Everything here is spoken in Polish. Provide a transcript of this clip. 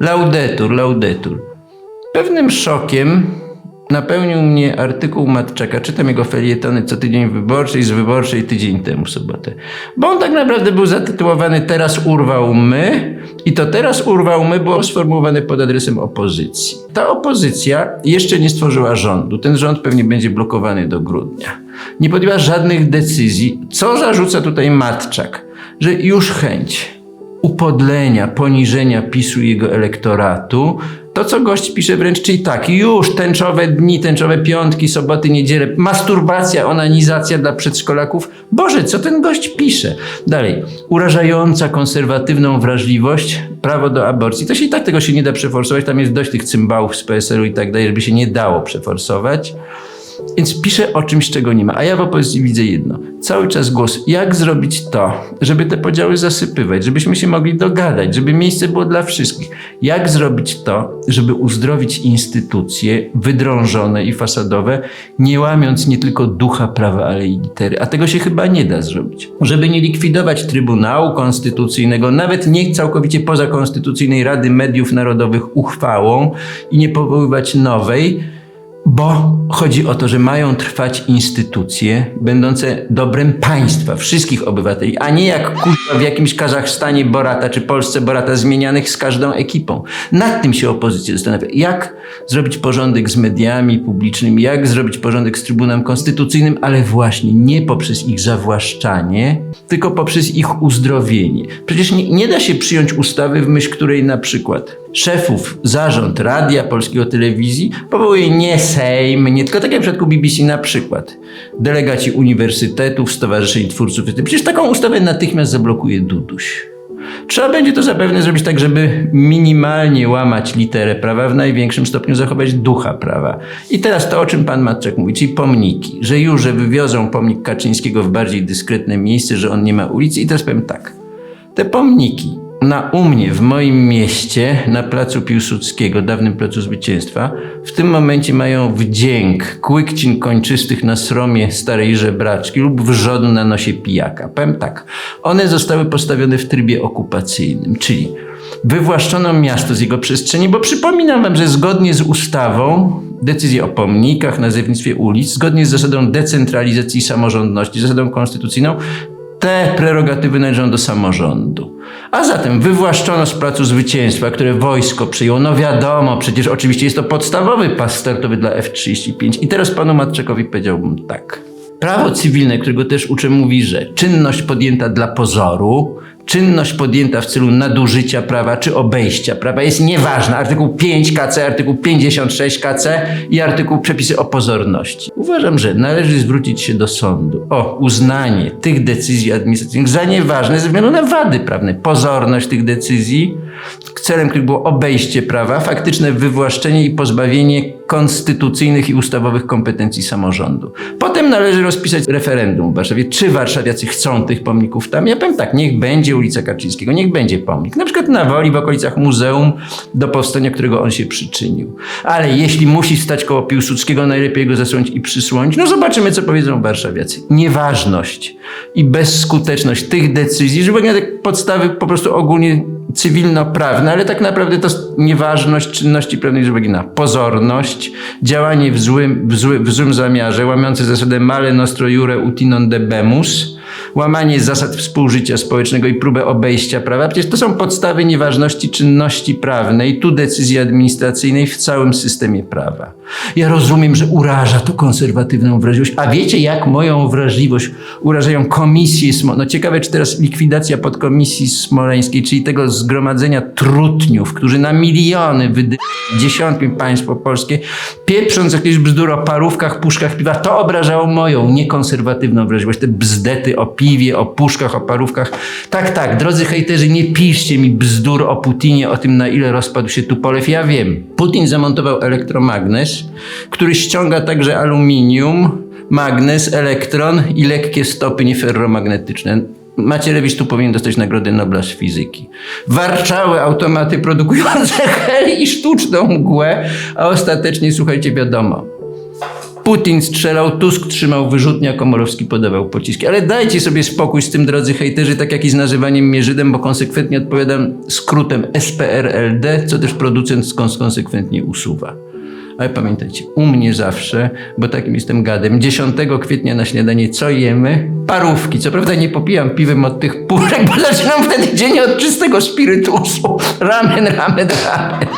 Laudetur, laudetur. Pewnym szokiem napełnił mnie artykuł Matczaka. Czytam jego felietony co tydzień wyborczej, z wyborczej tydzień temu sobotę. Bo on tak naprawdę był zatytułowany Teraz urwał my i to teraz urwał my było sformułowane pod adresem opozycji. Ta opozycja jeszcze nie stworzyła rządu. Ten rząd pewnie będzie blokowany do grudnia. Nie podjęła żadnych decyzji. Co zarzuca tutaj Matczak? Że już chęć upodlenia, poniżenia PiSu i jego elektoratu. To, co gość pisze wręcz, czyli tak, już tęczowe dni, tęczowe piątki, soboty, niedziele, masturbacja, onanizacja dla przedszkolaków. Boże, co ten gość pisze? Dalej, urażająca konserwatywną wrażliwość, prawo do aborcji. To się i tak tego się nie da przeforsować, tam jest dość tych cymbałów z PSL-u i tak dalej, żeby się nie dało przeforsować. Więc pisze o czymś, czego nie ma. A ja w opozycji widzę jedno. Cały czas głos, jak zrobić to, żeby te podziały zasypywać, żebyśmy się mogli dogadać, żeby miejsce było dla wszystkich. Jak zrobić to, żeby uzdrowić instytucje wydrążone i fasadowe, nie łamiąc nie tylko ducha prawa, ale i litery. A tego się chyba nie da zrobić. Żeby nie likwidować Trybunału Konstytucyjnego, nawet nie całkowicie pozakonstytucyjnej Rady Mediów Narodowych uchwałą i nie powoływać nowej, bo chodzi o to, że mają trwać instytucje będące dobrem państwa, wszystkich obywateli, a nie jak kurwa w jakimś Kazachstanie Borata czy Polsce Borata zmienianych z każdą ekipą. Nad tym się opozycja zastanawia. Jak zrobić porządek z mediami publicznymi, jak zrobić porządek z Trybunałem Konstytucyjnym, ale właśnie nie poprzez ich zawłaszczanie, tylko poprzez ich uzdrowienie. Przecież nie, nie da się przyjąć ustawy, w myśl której na przykład szefów zarząd Radia Polskiego Telewizji powołuje nie Sejm, nie tylko tak jak w przypadku BBC na przykład delegaci uniwersytetów, stowarzyszeń twórców. Przecież taką ustawę natychmiast zablokuje Duduś. Trzeba będzie to zapewne zrobić tak, żeby minimalnie łamać literę prawa, w największym stopniu zachować ducha prawa. I teraz to, o czym pan Matczak mówi, czyli pomniki, że już, że wywiozą pomnik Kaczyńskiego w bardziej dyskretne miejsce, że on nie ma ulicy. I teraz powiem tak, te pomniki na u mnie, w moim mieście, na placu Piłsudskiego, dawnym placu Zwycięstwa, w tym momencie mają wdzięk kłykcin kończystych na sromie starej żebraczki lub wrzodu na nosie pijaka. Powiem tak, one zostały postawione w trybie okupacyjnym, czyli wywłaszczono miasto z jego przestrzeni, bo przypominam wam, że zgodnie z ustawą decyzje o pomnikach, nazewnictwie ulic, zgodnie z zasadą decentralizacji samorządności, zasadą konstytucyjną, te prerogatywy należą do samorządu. A zatem wywłaszczono z placu zwycięstwa, które wojsko przyjęło. No wiadomo, przecież oczywiście jest to podstawowy pas startowy dla F-35. I teraz panu Matczakowi powiedziałbym tak. Prawo cywilne, którego też uczę, mówi, że czynność podjęta dla pozoru, czynność podjęta w celu nadużycia prawa czy obejścia prawa jest nieważna. Artykuł 5 KC, artykuł 56 KC i artykuł przepisy o pozorności. Uważam, że należy zwrócić się do sądu o uznanie tych decyzji administracyjnych za nieważne ze względu na wady prawne. Pozorność tych decyzji, celem których było obejście prawa, faktyczne wywłaszczenie i pozbawienie konstytucyjnych i ustawowych kompetencji samorządu. Potem należy rozpisać referendum w Warszawie, czy warszawiacy chcą tych pomników tam. Ja powiem tak, niech będzie ulica Kaczyńskiego, niech będzie pomnik. Na przykład na Woli, w okolicach muzeum, do powstania którego on się przyczynił. Ale jeśli musi stać koło Piłsudskiego, najlepiej go zasłonić i przysłonić. No zobaczymy, co powiedzą warszawiacy. Nieważność i bezskuteczność tych decyzji, żeby nie tak podstawy po prostu ogólnie cywilnoprawne, ale tak naprawdę to nieważność czynności prawnej z uwagi na pozorność, działanie w złym, w, zły, w złym zamiarze, łamiące zasadę male nostro jure uti non debemus, łamanie zasad współżycia społecznego i próbę obejścia prawa. Przecież to są podstawy nieważności czynności prawnej, tu decyzji administracyjnej w całym systemie prawa. Ja rozumiem, że uraża to konserwatywną wrażliwość, a wiecie jak moją wrażliwość urażają komisje. No ciekawe, czy teraz likwidacja podkomisji smoleńskiej, czyli tego zgromadzenia trutniów, którzy na miliony wydy... dziesiątki państwo polskie, pieprząc jakieś bzdury o parówkach, puszkach piwa, to obrażało moją niekonserwatywną wrażliwość. Te bzdety o piwie, o puszkach, o parówkach. Tak, tak, drodzy hejterzy, nie piszcie mi bzdur o Putinie, o tym na ile rozpadł się Tupolew. Ja wiem, Putin zamontował elektromagnes, który ściąga także aluminium, magnez, elektron i lekkie stopy nieferromagnetyczne. Macierewicz tu powinien dostać Nagrodę Nobla z fizyki. Warczały automaty produkujące hel i sztuczną mgłę, a ostatecznie, słuchajcie, wiadomo, Putin strzelał, Tusk trzymał wyrzutnia, Komorowski podawał pociski. Ale dajcie sobie spokój z tym, drodzy hejterzy, tak jak i z nazywaniem mnie Żydem, bo konsekwentnie odpowiadam skrótem SPRLD, co też producent konsekwentnie usuwa. Ale pamiętajcie, u mnie zawsze, bo takim jestem gadem, 10 kwietnia na śniadanie co jemy? Parówki. Co prawda nie popijam piwem od tych puszek, bo zaczynam wtedy dzień od czystego spirytusu. Ramen, ramen, ramen.